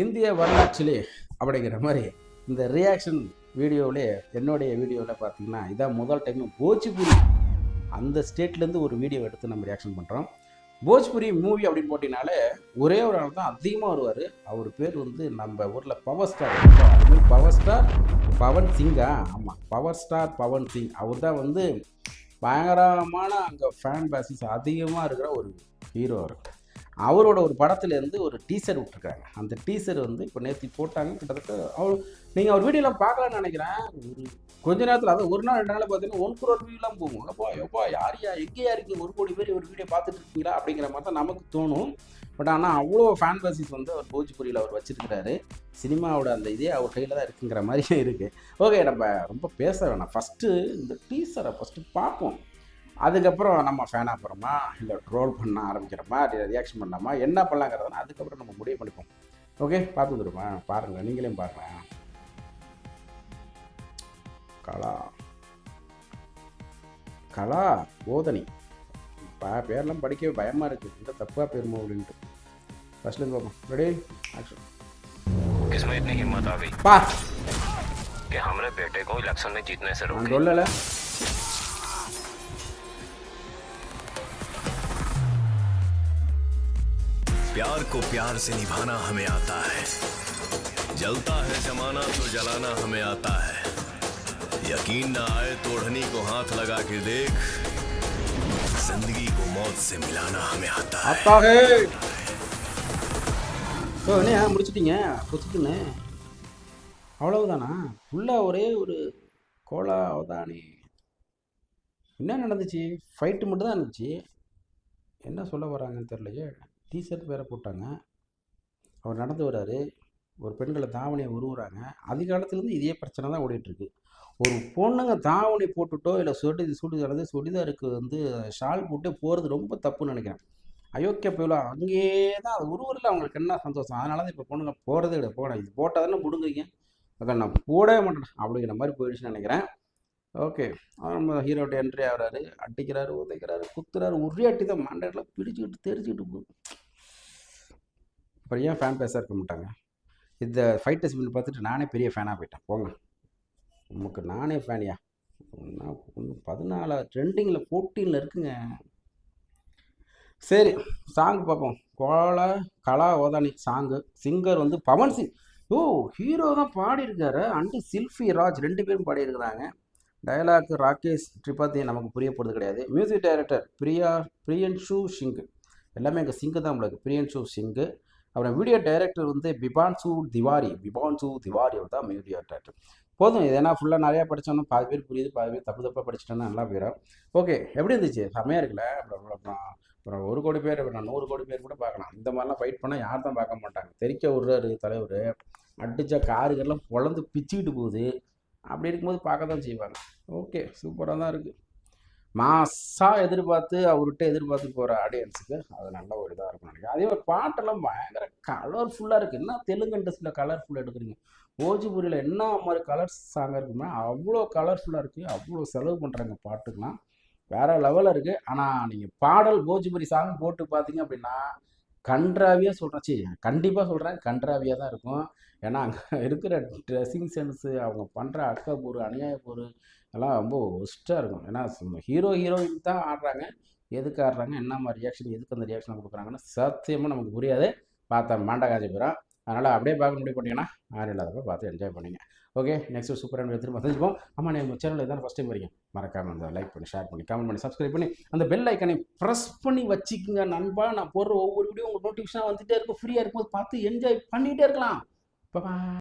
இந்திய வரலாற்றிலே அப்படிங்கிற மாதிரி இந்த ரியாக்ஷன் வீடியோவிலே என்னுடைய வீடியோவில் பார்த்தீங்கன்னா இதான் முதல் டைம் போஜ்புரி. அந்த ஸ்டேட்லேருந்து ஒரு வீடியோ எடுத்து நம்ம ரியாக்ஷன் பண்ணுறோம் போஜ்புரி மூவி அப்படின்னு போட்டினாலே ஒரே ஒரு ஆள் தான் அதிகமாக வருவார். அவர் பேர் வந்து நம்ம ஊரில் power star power star Pawan சிங்கா? ஆமாம் பவர் ஸ்டார் பவன் சிங். அவர் தான் வந்து பயங்கரமான அங்கே ஃபேன் பேசிஸ் அதிகமாக இருக்கிற ஒரு ஹீரோ இருக்குது அவரோட ஒரு படத்துலேருந்து ஒரு டீசர் விட்டுருக்காங்க. அந்த டீசர் வந்து இப்போ நேற்று போட்டாங்க கிட்டத்தட்ட அவர் நீங்கள் அவர் வீடியோலாம் பார்க்கலான்னு நினைக்கிறேன். ஒரு கொஞ்ச நேரத்தில் அதாவது ஒரு நாள் ரெண்டு நாள் பார்த்தீங்கன்னா ஒன் குரோர் வியூலாம் போகும். எப்பா யார் யாரையா எங்கேயா இருக்கீங்க ஒரு கோடி பேர் ஒரு வீடியோ பார்த்துட்டு இருக்கீங்களா? அப்படிங்கிற மாதிரி தான் நமக்கு தோணும். பட் ஆனால் அவ்வளோ ஃபேன் பேசிஸ் வந்து அவர் போஜ்புரியில் அவர் வச்சிருக்கிறாரு. சினிமாவோட அந்த இதே அவர் கையில் தான் இருக்குங்கிற மாதிரியே இருக்குது ஓகே நம்ம ரொம்ப பேச வேணாம். ஃபஸ்ட்டு இந்த டீசரை ஃபஸ்ட்டு பார்ப்போம். அதுக்கப்புறம் நம்ம ஃபேன் ஆகிறோமா இல்லை ட்ரோல் பண்ண ஆரம்பிக்கிறோமா ரியாக்ஷன் பண்ணலாமா என்ன பண்ணலாங்கிறத அதுக்கப்புறம் நம்ம முடிவு பண்ணிப்போம் ஓகே பார்த்து வந்துடுமா பாருங்கள் நீங்களே பாருங்கள் கலா கலா போதனி பா பேர்லாம் படிக்கவே பயமாக இருக்குது இந்த தப்பாக பேருமோ அப்படின்ட்டு ஃபஸ்ட்லேருந்து பார்ப்போம் ரெடி ஆக்ஷன் किसमें इतनी हिम्मत आ गई பா कि हमने बेटे को इलेक्शन में जीतने से நான் रोके சொல்லலை प्यार को प्यार से निभाना हमें आता है जलता है जमाना तो जलाना हमें आता है यकीन ना आए तो ओढ़नी को हाथ लगा के देख जिंदगी को मौत से मिलाना हमें आता है அத்தாக ஓ என்ன முடிச்சிட்டீங்க முடிச்சுட்டுன்னு அவ்வளவுதானா ஃபுல்லாக ஒரே ஒரு கோலா அவதானி என்ன நடந்துச்சு ஃபைட்டு மட்டும் தான் இருந்துச்சு என்ன சொல்ல வராங்கன்னு தெரியலையே டிஷர்ட் வேறு போட்டாங்க. அவர் நடந்து வர்றார் ஒரு பெண்களை தாவணியை உருவுறாங்க. அதிகாலத்துலேருந்து இதே பிரச்சனை தான் ஓடிட்டுருக்கு. ஒரு பொண்ணுங்க தாவணி போட்டுட்டோ இல்லை சுடி சுடி அல்லது சுடிதாருக்கு வந்து ஷால் போட்டு போகிறது ரொம்ப தப்புன்னு நினைக்கிறேன். அயோக்கிய போயில அங்கேயே தான் அது உருவரில் அவங்களுக்கு என்ன சந்தோஷம்? அதனால தான் இப்போ பொண்ணுங்க போகிறதே இல்லை போட இது போட்டால் தானே முடுங்குறீங்க அக்கா நான் போடவே மாட்டேன். அப்படிங்கிற மாதிரி போயிடுச்சுன்னு நினைக்கிறேன். ஓகே. நம்ம ஹீரோட்ட என்ட்ரி ஆகிறாரு. அடிக்கிறாரு உதைக்கிறாரு குத்துறாரு. ஒரே அட்டி தான் மண்டையில் பிடிச்சிக்கிட்டு தெரிச்சுக்கிட்டு போகுது அப்புறம் ஏன் ஃபேன் பேச இருக்க மாட்டாங்க. இந்த ஃபைட் டெஸ்ட் பார்த்துட்டு நானே பெரிய ஃபேனாக போயிட்டேன். போங்க. நமக்கு நானே ஃபேனியா பதினாலா ட்ரெண்டிங்கில் ஃபோர்டீனில் இருக்குங்க. சரி சாங் பார்ப்போம். கோலா கலா ஓதானி சாங்கு சிங்கர் வந்து பவன் சிங். ஓ ஹீரோ தான் பாடியிருக்காரு. அண்டு சில்ஃபி ராஜ் ரெண்டு பேரும் பாடியிருக்கிறாங்க. டயலாக் ராகேஷ் திரிபாதி நமக்கு புரிய போகிறது கிடையாது. மியூசிக் டைரக்டர் பிரியா பிரியன்ஷு சிங்கு எல்லாமே எங்கள் சிங்கு தான் உங்களுக்கு பிரியன்ஷு சிங்கு அப்புறம் வீடியோ டைரக்டர் வந்து பிபான்சு திவாரி. பிபான்சு திவாரி அவர் தான் வீடியோ டைரக்டர் போதும் ஏன்னா ஃபுல்லாக நிறையா படித்தோன்னா பாதி பேர் புரியுது பாதி பேர் தப்பு தப்பாக படிச்சிட்டோன்னா நல்லா போயிடும். ஓகே எப்படி இருந்துச்சு? செம்மையாக இருக்குல்ல? அப்புறம் அப்புறம் அப்புறம் ஒரு கோடி பேர் அப்புறம் நூறு கோடி பேர் கூட பார்க்கலாம். இந்த மாதிரிலாம் ஃபைட் பண்ணால் யார் தான் பார்க்க மாட்டாங்க? தெரிக்க விடுறாரு தலைவர். அடித்த காருகள்லாம் பொழந்து பிச்சுக்கிட்டு போகுது. அப்படி இருக்கும்போது பார்க்க தான் செய்வாங்க ஓகே சூப்பராக தான் இருக்குது மாசாக எதிர்பார்த்து அவர்கிட்ட எதிர்பார்த்து போகிற ஆடியன்ஸுக்கு அது நல்ல ஒரு இதாக இருக்கும் நினைக்கிறேன். அதே மாதிரி பாட்டெல்லாம் பயங்கர கலர்ஃபுல்லாக இருக்குது என்ன தெலுங்கு இண்டஸ்ட்ரியில் கலர்ஃபுல்லாக எடுக்கிறீங்க? ஓஜிபுரியில் என்ன மாதிரி கலர்ஸ் சாங்காக இருக்குன்னா அவ்வளோ கலர்ஃபுல்லாக இருக்குது அவ்வளோ செலவு பண்ணுறாங்க பாட்டுக்கெலாம் வேறு லெவலில் இருக்குது ஆனால் நீங்கள் பாடல் போஜிபுரி சாங் போட்டு பார்த்தீங்க அப்படின்னா கன்றாவியாக சொல்கிறேன் சரி கண்டிப்பாக சொல்கிறேன் கன்றாவியாக தான் இருக்கும். ஏன்னா அங்கே இருக்கிற ட்ரெஸ்ஸிங் சென்ஸு அவங்க பண்ணுற அக்கப்பூர் அநியாயப்பூர் எல்லாம் ரொம்ப ஒஸ்ட்டாக இருக்கும். ஏன்னா ஹீரோ ஹீரோயின் தான் ஆடுறாங்க. எதுக்கு ஆடுறாங்க? என்ன மாதிரி ரியாக்ஷன் எதுக்கு அந்த ரியாக்ஷன் கொடுக்குறாங்கன்னு சத்தியமாக நமக்கு புரியாது. பார்த்தா மாண்டா காஞ்சி அதனால் அப்படியே பார்க்க முடிவு பண்ணிங்கன்னா யாரும் இல்லாதப்ப பார்த்து என்ஜாய் பண்ணுங்க. ஓகே நெக்ஸ்ட் சூப்பரான திரும்ப சந்திப்போம். ஆமாம் நம்ம சேனலில் தான் ஃபஸ்ட் டைம் வரீங்க. மறக்காமல் அந்த லைக் பண்ணி ஷேர் பண்ணி கமெண்ட் பண்ணி சப்ஸ்கிரைப் பண்ணி அந்த பெல் ஐக்கனை ப்ரெஸ் பண்ணி வச்சுக்கோங்க நண்பா. நான் போடுற ஒவ்வொரு வீடியோ உங்களுக்கு நோட்டிஃபிகேஷனாக வந்துட்டே இருக்கும். ஃப்ரீயாக இருக்கும்போது பார்த்து என்ஜாய் பண்ணிகிட்டே இருக்கலாம். பாய்